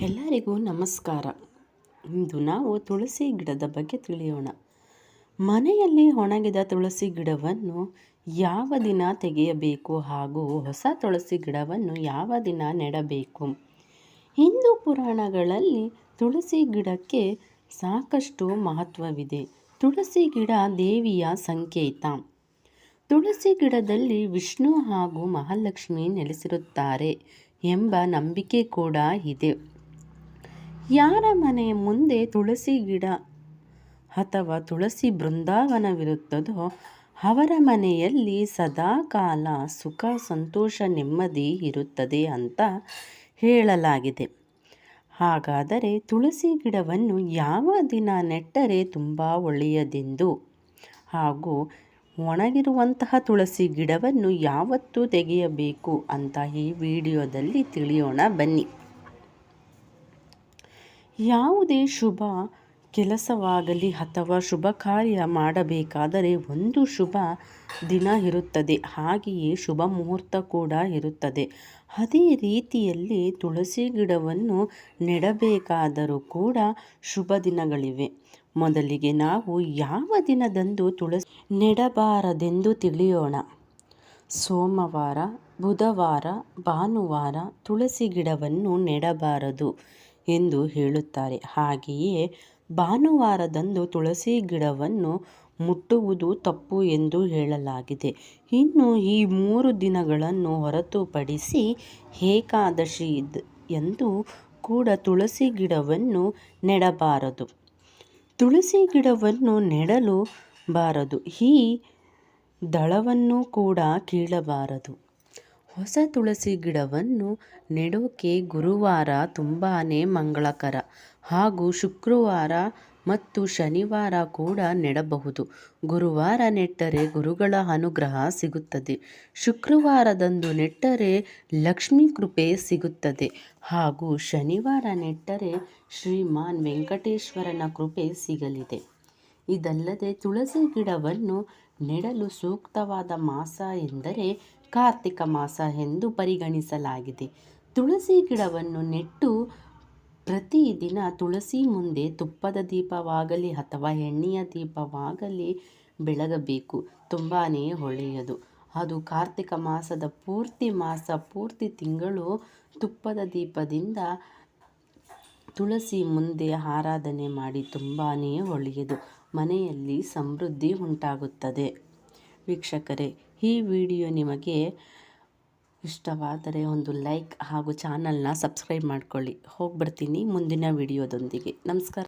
ಎಲ್ಲರಿಗೂ ನಮಸ್ಕಾರ. ಇಂದು ನಾವು ತುಳಸಿ ಗಿಡದ ಬಗ್ಗೆ ತಿಳಿಯೋಣ. ಮನೆಯಲ್ಲಿ ಒಣಗಿದ ತುಳಸಿ ಗಿಡವನ್ನು ಯಾವ ದಿನ ತೆಗೆಯಬೇಕು ಹಾಗೂ ಹೊಸ ತುಳಸಿ ಗಿಡವನ್ನು ಯಾವ ದಿನ ನೆಡಬೇಕು? ಹಿಂದೂ ಪುರಾಣಗಳಲ್ಲಿ ತುಳಸಿ ಗಿಡಕ್ಕೆ ಸಾಕಷ್ಟು ಮಹತ್ವವಿದೆ. ತುಳಸಿ ಗಿಡ ದೇವಿಯ ಸಂಕೇತ. ತುಳಸಿ ಗಿಡದಲ್ಲಿ ವಿಷ್ಣು ಹಾಗೂ ಮಹಾಲಕ್ಷ್ಮಿ ನೆಲೆಸಿರುತ್ತಾರೆ ಎಂಬ ನಂಬಿಕೆ ಕೂಡ ಇದೆ. ಯಾರ ಮನೆಯ ಮುಂದೆ ತುಳಸಿ ಗಿಡ ಅಥವಾ ತುಳಸಿ ಬೃಂದಾವನವಿರುತ್ತದೋ ಅವರ ಮನೆಯಲ್ಲಿ ಸದಾಕಾಲ ಸುಖ, ಸಂತೋಷ, ನೆಮ್ಮದಿ ಇರುತ್ತದೆ ಅಂತ ಹೇಳಲಾಗಿದೆ. ಹಾಗಾದರೆ ತುಳಸಿ ಗಿಡವನ್ನು ಯಾವ ದಿನ ನೆಟ್ಟರೆ ತುಂಬ ಒಳ್ಳೆಯದೆಂದು? ಹಾಗೂ ಒಣಗಿರುವಂತಹ ತುಳಸಿ ಗಿಡವನ್ನು ಯಾವತ್ತು ತೆಗೆಯಬೇಕು ಅಂತ ಈ ವಿಡಿಯೋದಲ್ಲಿ ತಿಳಿಯೋಣ ಬನ್ನಿ. ಯಾವುದೇ ಶುಭ ಕೆಲಸವಾಗಲಿ ಅಥವಾ ಶುಭ ಕಾರ್ಯ ಮಾಡಬೇಕಾದರೆ ಒಂದು ಶುಭ ದಿನ ಇರುತ್ತದೆ. ಹಾಗೆಯೇ ಶುಭ ಮುಹೂರ್ತ ಕೂಡ ಇರುತ್ತದೆ. ಅದೇ ರೀತಿಯಲ್ಲಿ ತುಳಸಿ ಗಿಡವನ್ನು ನೆಡಬೇಕಾದರೂ ಕೂಡ ಶುಭ ದಿನಗಳಿವೆ. ಮೊದಲಿಗೆ ನಾವು ಯಾವ ದಿನದಂದು ತುಳಸಿ ನೆಡಬಾರದೆಂದು ತಿಳಿಯೋಣ. ಸೋಮವಾರ, ಬುಧವಾರ, ಭಾನುವಾರ ತುಳಸಿ ಗಿಡವನ್ನು ನೆಡಬಾರದು. ಎಂದು ಹೇಳುತ್ತಾರೆ. ಹಾಗೆಯೇ ಭಾನುವಾರದಂದು ತುಳಸಿ ಗಿಡವನ್ನು ಮುಟ್ಟುವುದು ತಪ್ಪು ಎಂದು ಹೇಳಲಾಗಿದೆ. ಇನ್ನು ಈ ಮೂರು ದಿನಗಳನ್ನು ಹೊರತುಪಡಿಸಿ ಏಕಾದಶಿ ಎಂದು ಕೂಡ ತುಳಸಿ ಗಿಡವನ್ನು ನೆಡಬಾರದು. ತುಳಸಿ ಗಿಡವನ್ನು ನೆಡಲು ಬಾರದು. ಈ ದಳವನ್ನು ಕೂಡ ಕೀಳಬಾರದು. ಹೊಸ ತುಳಸಿ ಗಿಡವನ್ನು ನೆಡೋಕೆ ಗುರುವಾರ ತುಂಬಾ ಮಂಗಳಕರ ಹಾಗೂ ಶುಕ್ರವಾರ ಮತ್ತು ಶನಿವಾರ ಕೂಡ ನೆಡಬಹುದು. ಗುರುವಾರ ನೆಟ್ಟರೆ ಗುರುಗಳ ಅನುಗ್ರಹ ಸಿಗುತ್ತದೆ. ಶುಕ್ರವಾರದಂದು ನೆಟ್ಟರೆ ಲಕ್ಷ್ಮೀ ಕೃಪೆ ಸಿಗುತ್ತದೆ. ಹಾಗೂ ಶನಿವಾರ ನೆಟ್ಟರೆ ಶ್ರೀಮಾನ್ ವೆಂಕಟೇಶ್ವರನ ಕೃಪೆ ಸಿಗಲಿದೆ. ಇದಲ್ಲದೆ ತುಳಸಿ ಗಿಡವನ್ನು ನೆಡಲು ಸೂಕ್ತವಾದ ಮಾಸ ಎಂದರೆ ಕಾರ್ತಿಕ ಮಾಸ ಎಂದು ಪರಿಗಣಿಸಲಾಗಿದೆ. ತುಳಸಿ ಗಿಡವನ್ನು ನೆಟ್ಟು ಪ್ರತಿದಿನ ತುಳಸಿ ಮುಂದೆ ತುಪ್ಪದ ದೀಪವಾಗಲಿ ಅಥವಾ ಎಣ್ಣೆಯ ದೀಪವಾಗಲಿ ಬೆಳಗಬೇಕು. ತುಂಬಾ ಒಳ್ಳೆಯದು. ಅದು ಕಾರ್ತಿಕ ಮಾಸದ ಪೂರ್ತಿ ಮಾಸ, ಪೂರ್ತಿ ತಿಂಗಳು ತುಪ್ಪದ ದೀಪದಿಂದ ತುಳಸಿ ಮುಂದೆ ಆರಾಧನೆ ಮಾಡಿ ತುಂಬಾ ಒಳ್ಳೆಯದು. ಮನೆಯಲ್ಲಿ ಸಮೃದ್ಧಿ ಉಂಟಾಗುತ್ತದೆ. ವೀಕ್ಷಕರೇ, ಈ ವಿಡಿಯೋ ನಿಮಗೆ ಇಷ್ಟವಾದರೆ ಒಂದು ಲೈಕ್ ಹಾಗೂ ಚಾನಲ್ನ ಸಬ್ಸ್ಕ್ರೈಬ್ ಮಾಡ್ಕೊಳ್ಳಿ. ಹೋಗ್ಬಿಡ್ತೀನಿ ಮುಂದಿನ ವಿಡಿಯೋದೊಂದಿಗೆ. ನಮಸ್ಕಾರ.